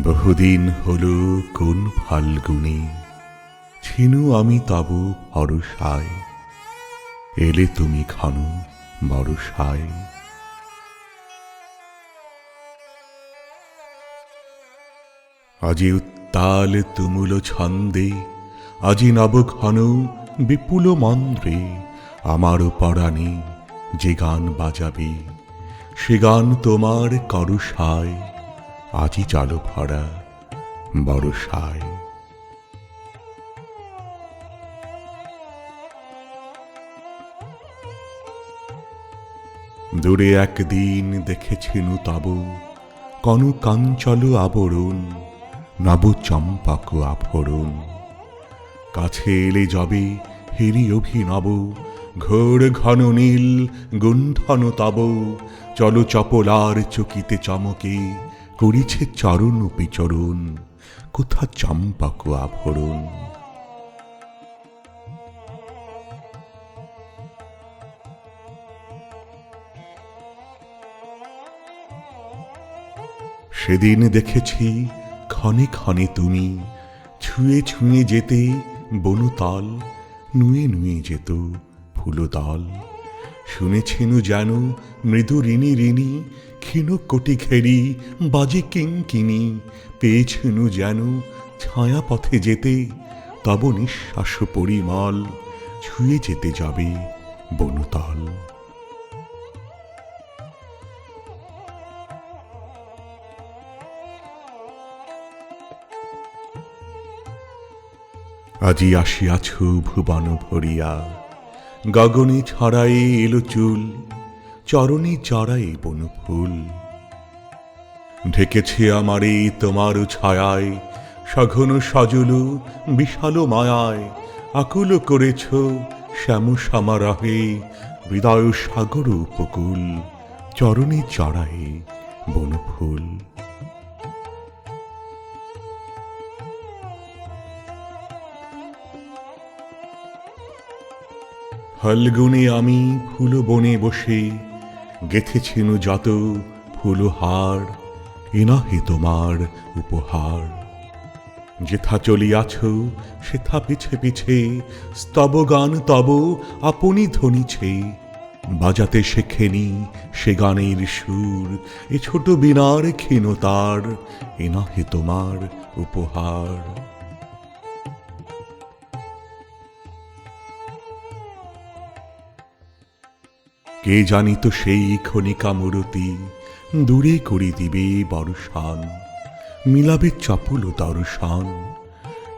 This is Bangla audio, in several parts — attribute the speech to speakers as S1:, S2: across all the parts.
S1: বহুদিন হলো কোন ফাল্গুনে, ছিনু আমি তব ভরসায় এলে তুমি ঘন বরসায়। আজি উত্তাল তুমুল ছন্দে, আজি নব ঘন বিপুল মন্দ্রে আমার পরাণে যে গান বাজাবে, সে গান তোমার করুষায় আজি চালো ভরা বরসায় দূরে একদিন দেখেছিনু তব কন কাঞ্চল আবরণ নব চম্পক আভরণ কাছে এলে যাবে হেরি অভিনব, ঘোর ঘন নীল গুণ্ঠন তব, চল চপলার চকিতে চমকে করিছে চরণ বিচরণ, কোথা চম্পক আভরণ। সেদিন দেখেছি ক্ষণে ক্ষণে তুমি ছুঁয়ে ছুঁয়ে যেতে বনতল, নুয়ে নুয়ে যেত ফুলদল শুনেছিনু যেন মৃদু ঋণী ঋণী ক্ষীণ কোটি ঘেরি বাজে কিঙ্কিনি পেয়েছিনু যেন ছায়া পথে যেতে, তব নিঃশ্বাস পরিমল, ছুঁয়ে যেতে যাবে বনতল। আজি আসিয়াছ ভুবন ভরিয়া, গগনে ছড়াই এলো চুল চরণে চড়াই বন ফুল ঢেকেছে আমারে তোমার ছায়ায়, সঘন সজল, বিশাল মায়ায়। আকুল করেছ শ্যাম সমারহে হৃদয় সাগর উপকূল, চরণে চড়াই বন ফুল ফাল্গুনে আমি ফুল বনে বসে গেথেছিনু যত ফুলহার, এনাহে তোমার উপহার। যেথা চলিয়াছ, সেথা পিছে পিছে, স্তব গান তব আপনি ধ্বনিছে। বাজাতে শেখেনি সে গানের সুর, এ ছোট বিনার ক্ষীণতার, এনাহে তোমার উপহার। কে জানিত সেই ক্ষণিকা মূরতি? দূরে করে দিবে বর্ষান মিলাবে চপল দর্শন।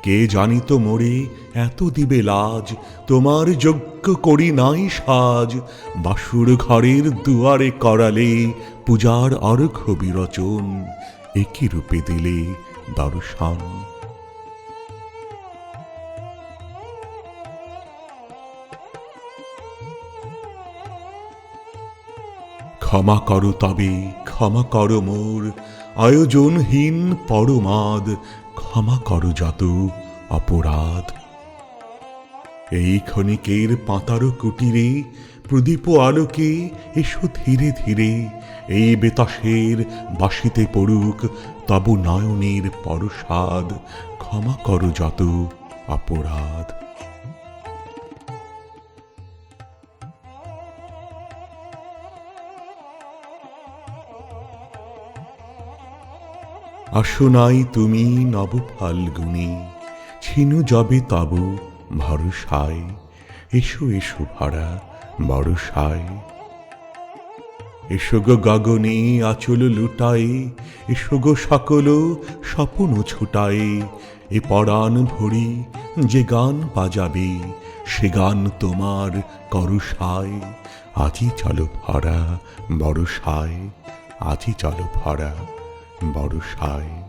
S1: কে জানিত মোরে এত দিবে লাজ? তোমার যজ্ঞ করি নাই সাজ। বাসুর ঘরের দুয়ারে করালে পূজার অর্ঘ বিরচন। একই রূপে দিলে দর্শন। ক্ষমা করো তবে, ক্ষমা করো মোর। আয়োজনহীন পরমাদ, ক্ষমা করো যত অপরাধ। এই ক্ষণিকের পাতারো কুটিরে, প্রদীপ আলোকে এসো ধীরে ধীরে। এই বেতাসের বাসিতে পড়ুক তব নয়নের পরসাদ, ক্ষমা করো যত অপরাধ। আসো নাই তুমি নব ফাল্গুনে ছিনু যবে তব ভরসায়, এসো এসো ভরা বরসায়। এসো গো গগনে আচল লুটায়ে, এসো গো সকল স্বপন ছুটায়ে, এ পরাণ ভরি যে গান বাজাবে, সে গান তোমার করসায়। আজি চলো ভরা বরসায়, আজি চলো ভরা বরসায়